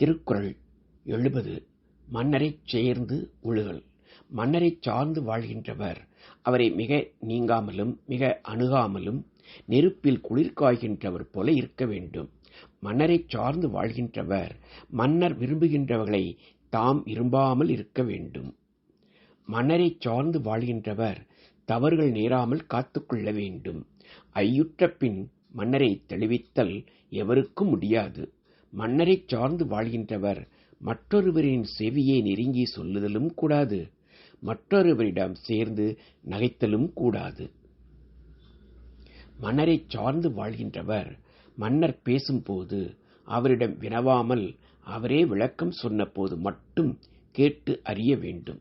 திருக்குறள் எழுபது மன்னரைச் சேர்ந்து உழுகல் மன்னரை சார்ந்து வாழ்கின்றவர். அவரை மிக நீங்காமலும் மிக அணுகாமலும் நெருப்பில் குளிர் காய்கின்றவர் போல இருக்க வேண்டும். மன்னரை சார்ந்து வாழ்கின்றவர். மன்னர் விரும்புகின்றவர்களை தாம் விரும்பாமல் இருக்க வேண்டும். மன்னரை சார்ந்து வாழ்கின்றவர் தவறுகள் நேராமல் காத்துக்கொள்ள வேண்டும். ஐயுற்ற பின் மன்னரை தெளிவித்தல் எவருக்கும் முடியாது. மன்னரைச் சார்ந்து வாழ்கின்றவர். மற்றொருவரின் செவியை நெருங்கி சொல்லுதலும் கூடாது. மற்றொருவரிடம் சேர்ந்து நகைத்தலும் கூடாது. மன்னரைச் சார்ந்து வாழ்கின்றவர். மன்னர் பேசும்போது அவரிடம் வினவாமல் அவரே விளக்கம் சொன்னபோது மட்டும் கேட்டு அறிய வேண்டும்.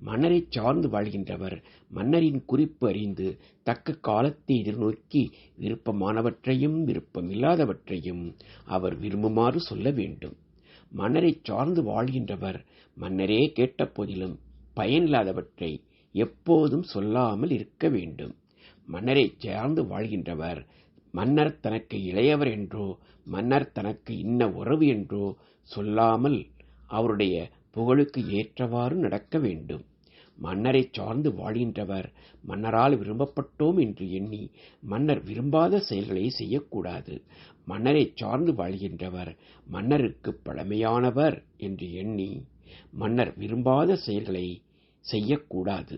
மன்னரை சார்ந்து வாழ்கின்றவர். மன்னரின் குறிப்பு அறிந்து தக்க காலத்தை எதிர்நோக்கி விருப்பமானவற்றையும் விருப்பமில்லாதவற்றையும் அவர் விரும்புமாறு சொல்ல வேண்டும். மன்னரை சார்ந்து வாழ்கின்றவர் மன்னரே கேட்ட போதிலும் பயனில்லாதவற்றை எப்போதும் சொல்லாமல் இருக்க வேண்டும். மன்னரை சார்ந்து வாழ்கின்றவர் மன்னர் தனக்கு இளையவர் என்றோ மன்னர் தனக்கு இன்ன உறவு என்றோ சொல்லாமல் அவருடைய புகழுக்கு ஏற்றவாறு நடக்க வேண்டும். மன்னரை சார்ந்து வாழ்கின்றவர். மன்னரால் விரும்பப்பட்டோம் என்று எண்ணி மன்னர் விரும்பாத செயல்களை செய்யக்கூடாது. மன்னரை சார்ந்து வாழ்கின்றவர் மன்னருக்கு பழமையானவர் என்று எண்ணி மன்னர் விரும்பாத செயல்களை செய்யக்கூடாது.